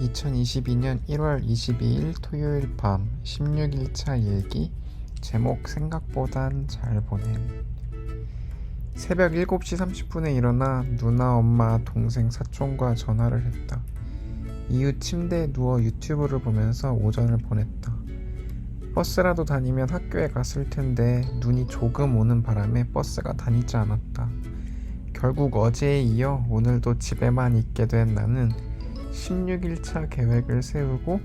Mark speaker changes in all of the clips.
Speaker 1: 2022년 1월 22일 토요일 밤 16일차 일기 제목 생각보단 잘 보낸 새벽 7시 30분에 일어나 누나, 엄마, 동생, 사촌과 전화를 했다. 이후 침대에 누워 유튜브를 보면서 오전을 보냈다. 버스라도 다니면 학교에 갔을 텐데 눈이 조금 오는 바람에 버스가 다니지 않았다. 결국 어제에 이어 오늘도 집에만 있게 된 나는 16일차 계획을 세우고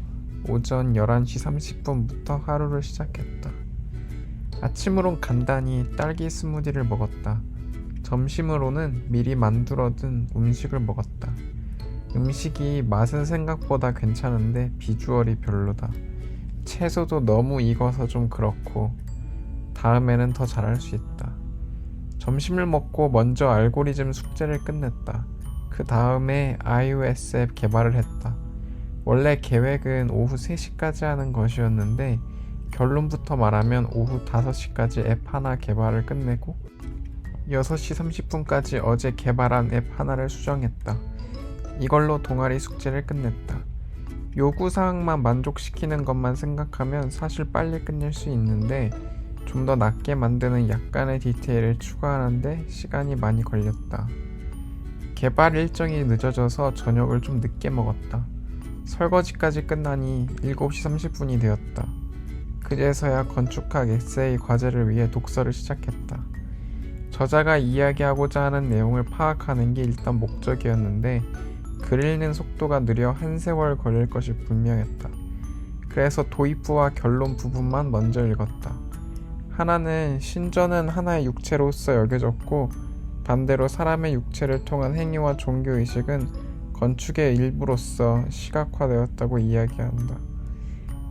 Speaker 1: 오전 11시 30분부터 하루를 시작했다. 아침으론 간단히 딸기 스무디를 먹었다. 점심으로는 미리 만들어둔 음식을 먹었다. 음식이 맛은 생각보다 괜찮은데 비주얼이 별로다. 채소도 너무 익어서 좀 그렇고 다음에는 더 잘할 수 있다. 점심을 먹고 먼저 알고리즘 숙제를 끝냈다. 그 다음에 iOS 앱 개발을 했다. 원래 계획은 오후 3시까지 하는 것이었는데 결론부터 말하면 오후 5시까지 앱 하나 개발을 끝내고 6시 30분까지 어제 개발한 앱 하나를 수정했다. 이걸로 동아리 숙제를 끝냈다. 요구사항만 만족시키는 것만 생각하면 사실 빨리 끝낼 수 있는데 좀더 낫게 만드는 약간의 디테일을 추가하는데 시간이 많이 걸렸다. 개발 일정이 늦어져서 저녁을 좀 늦게 먹었다. 설거지까지 끝나니 7시 30분이 되었다. 그제서야 건축학 에세이 과제를 위해 독서를 시작했다. 저자가 이야기하고자 하는 내용을 파악하는 게 일단 목적이었는데 글 읽는 속도가 느려 한 세월 걸릴 것이 분명했다. 그래서 도입부와 결론 부분만 먼저 읽었다. 하나는 신전은 하나의 육체로서 여겨졌고 반대로 사람의 육체를 통한 행위와 종교의식은 건축의 일부로서 시각화되었다고 이야기한다.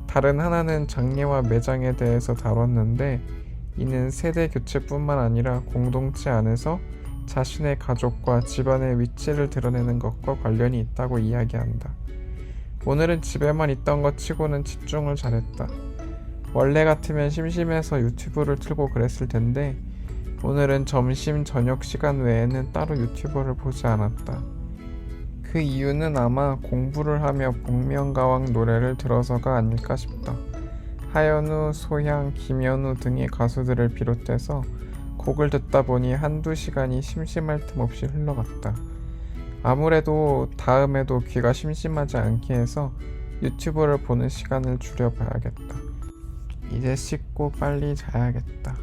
Speaker 1: 다른 하나는 장례와 매장에 대해서 다뤘는데 이는 세대 교체뿐만 아니라 공동체 안에서 자신의 가족과 집안의 위치를 드러내는 것과 관련이 있다고 이야기한다. 오늘은 집에만 있던 것 치고는 집중을 잘했다. 원래 같으면 심심해서 유튜브를 틀고 그랬을 텐데 오늘은 점심 저녁 시간 외에는 따로 유튜버를 보지 않았다. 그 이유는 아마 공부를 하며 복면가왕 노래를 들어서가 아닐까 싶다. 하현우, 소향, 김현우 등의 가수들을 비롯해서 곡을 듣다 보니 한두 시간이 심심할 틈 없이 흘러갔다. 아무래도 다음에도 귀가 심심하지 않게 해서 유튜브를 보는 시간을 줄여봐야겠다. 이제 씻고 빨리 자야겠다.